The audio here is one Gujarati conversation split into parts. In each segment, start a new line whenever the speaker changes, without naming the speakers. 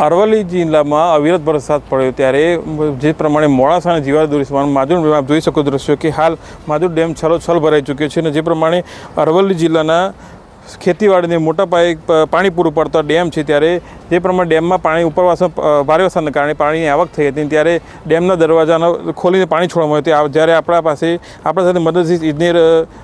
અરવલ્લી જિલ્લામાં અવિરત વરસાદ પડ્યો ત્યારે જે પ્રમાણે મોડાસા અને જીવાદોરી માજુર ડેમ, આપ જોઈ શકો દ્રશ્યો કે હાલ માજુર ડેમ છલોછલ ભરાઈ ચૂક્યો છે અને જે પ્રમાણે અરવલ્લી જિલ્લાના ખેતીવાડીને મોટા પાયે પાણી પૂરું પડતા ડેમ છે ત્યારે જે પ્રમાણે ડેમમાં પાણી ઉપરવાસ ભારે વરસાદના કારણે પાણીની આવક થઈ હતી ત્યારે ડેમના દરવાજાનો ખોલીને પાણી છોડવામાં આવ્યું હતું. જ્યારે આપણા પાસે આપણા સાથે મદદથી ઇજનેર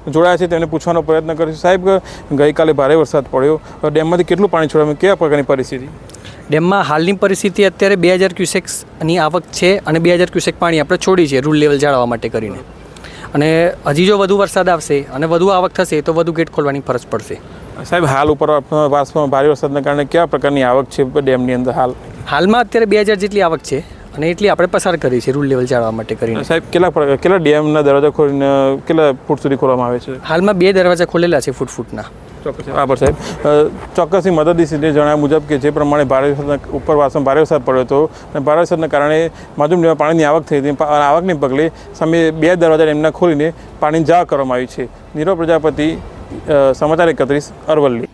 જોડાયા છે તેમને પૂછવાનો પ્રયત્ન કર્યો સાહેબ, ગઈકાલે ભારે વરસાદ પડ્યો. ડેમમાંથી કેટલું પાણી છોડવામાં કેવા પ્રકારની પરિસ્થિતિ?
ડેમમાં હાલની પરિસ્થિતિ અત્યારે બે હજાર ક્યુસેક્સની આવક છે અને બે હજાર ક્યુસેક પાણી આપણે છોડી છે રૂલ લેવલ જાળવવા માટે કરીને. અને હજી જો વધુ વરસાદ આવશે અને વધુ આવક થશે તો વધુ ગેટ ખોલવાની ફરજ પડશે.
સાહેબ હાલ ઉપર વાસમાં ભારે વરસાદના કારણે કેવા પ્રકારની આવક છે ડેમની અંદર હાલ?
હાલમાં અત્યારે બે હજાર જેટલી આવક છે અને એટલી આપણે પસાર કરી છે રૂલ લેવલ જાળવવા માટે કરીને.
સાહેબ કેટલા કેટલા ડેમના દરવાજા ખોલીને કેટલા ફૂટ સુધી ખોલવામાં આવે છે?
હાલમાં બે દરવાજા ખોલેલા છે ફૂટ ફૂટના.
ચોક્કસ. આભાર સાહેબ. ચોક્કસની મદદની સીધે જણાવ્યા મુજબ કે જે પ્રમાણે ભારે વરસાદના ઉપરવાસમાં ભારે વરસાદ પડ્યો હતો અને ભારે વરસાદના કારણે માધુમ ડેમમાં પાણીની આવક થઈ હતી. આવકને પગલે સામે બે દરવાજા ડેમના ખોલીને પાણી જવા કરવામાં આવ્યું છે. નીરવ પ્રજાપતિ સમાચાર એકત્રીસ અરવલ્લી.